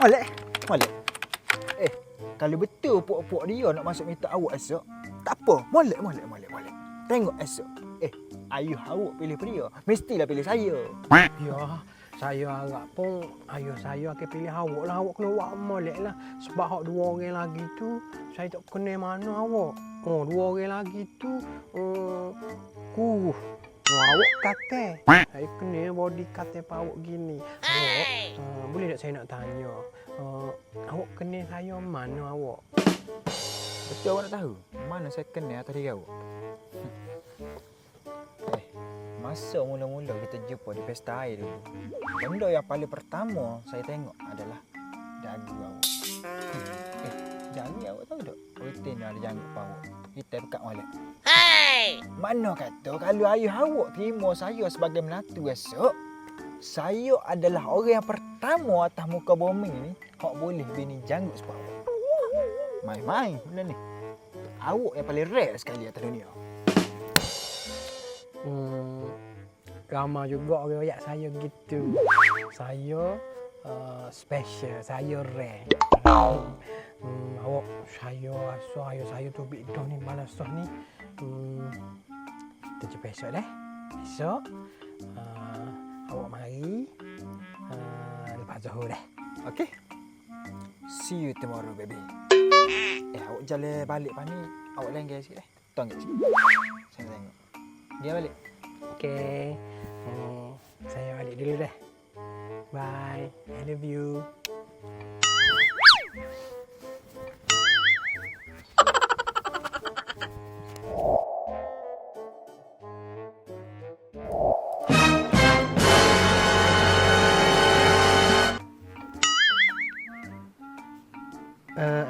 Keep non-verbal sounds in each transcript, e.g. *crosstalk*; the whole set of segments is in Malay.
Molek. Molek. Eh, kalau betul puak-puak dia nak masuk minta awak esok, tak apa. Molek, molek, molek, molek. Tengok esok. Eh, ayuh awak pilih dia. Mestilah pilih saya. Ya, saya harap pun ayah saya akan pilih awak lah. Awak kena buat molek lah. Sebab hak dua orang lagi tu, saya tak kenal mana awak. Oh, dua orang lagi tu, uh, kuruh. Oh, awak kata. Saya kena body kata awak gini. Awak, saya nak tanya? Uh, awak kenal saya mana awak? Betul awak nak tahu? Mana saya kenal atas diri awak? *laughs* Eh, masa mula-mula kita jumpa di pesta air dulu, benda yang paling pertama saya tengok adalah dagu awak. Hmm. Eh, jari awak tahu tak? Rutin ada janggut awak. Kita dekat molek. Mana kata kalau ayah awak terima saya sebagai menantu esok, saya adalah orang yang pertama atas muka bumi ni hak boleh bini janggut awak. Main-main benda ni. Awak yang paling rare sekali atas dunia. Hmm, ramai juga orang ayat saya gitu. Saya uh, special, saya rare. Hmm, awak saya rasa ayah saya tu big down ni balas ni. Hmm, kita jumpa esok deh. Esok uh, awak mari uh, lepas Zuhur deh. Okay? See you tomorrow, baby. Eh, awak jalan balik pani. Awak lengger sikit eh. Tong sikit. Saya nak tengok. Dia balik. Okey. Hmm, saya balik dulu dah. Bye. I love you.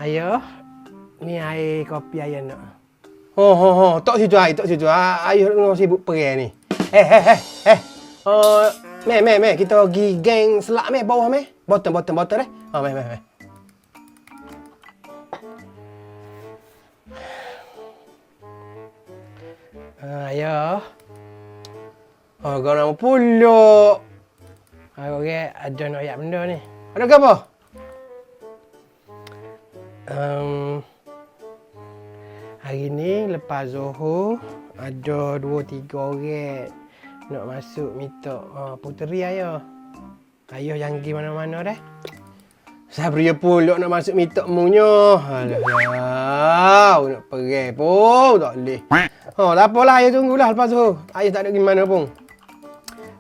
Ayah, ni air kopi ayah nak. Oh, oh, oh. Tak situ air, tak situ. Ah, Ayah tengah sibuk pergi ni. Eh, eh, eh, eh. Uh, meh, meh, meh. Kita pergi geng selak meh, bawah meh. Bottom, bottom, bottom eh. Oh, meh, meh, meh. Uh, ayah. Oh, kau nama puluk. Aku okay, ada nak ayat benda ni. Ada ke apa? Um, Hari ni lepas Zohor ada dua tiga orang nak masuk minta uh, puteri ayah. Ayah yang pergi mana-mana dah. Sabria pulak nak masuk minta munya. Alah, nak pergi pun tak boleh. Oh, tak apalah ayah tunggulah lepas Zohor. Ayah tak ada pergi mana pun.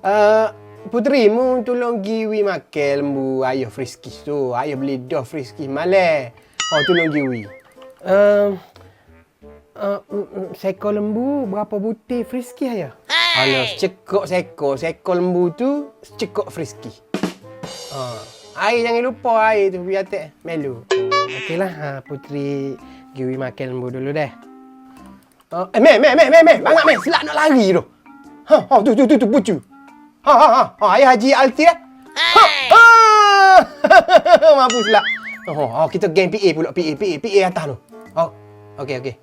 Uh, Puteri, mu tolong giwi makan lembu ayah friskis tu. Ayah beli dah friskis malam. Oh, tolong giwi. Um, uh, mm, mm, seekor lembu berapa butir frisky ayah? Alah, secekok seekor. Seekor lembu tu secekok frisky. Uh, air jangan lupa air tu biar tak melu. Okeylah, ha, puteri giwi makan lembu dulu dah. Uh, eh, meh, meh, meh, meh, meh. Bangat, meh. Silap nak lari tu. Ha, ha, tu, tu, tu, tu, pucu. Ha, ha, ha. ha ayah Haji Alti eh. Ha, ha. *laughs* Mampu silap. Oh, oh, kita geng PA pula. PA, PA, PA atas tu. Oh, okey, okey.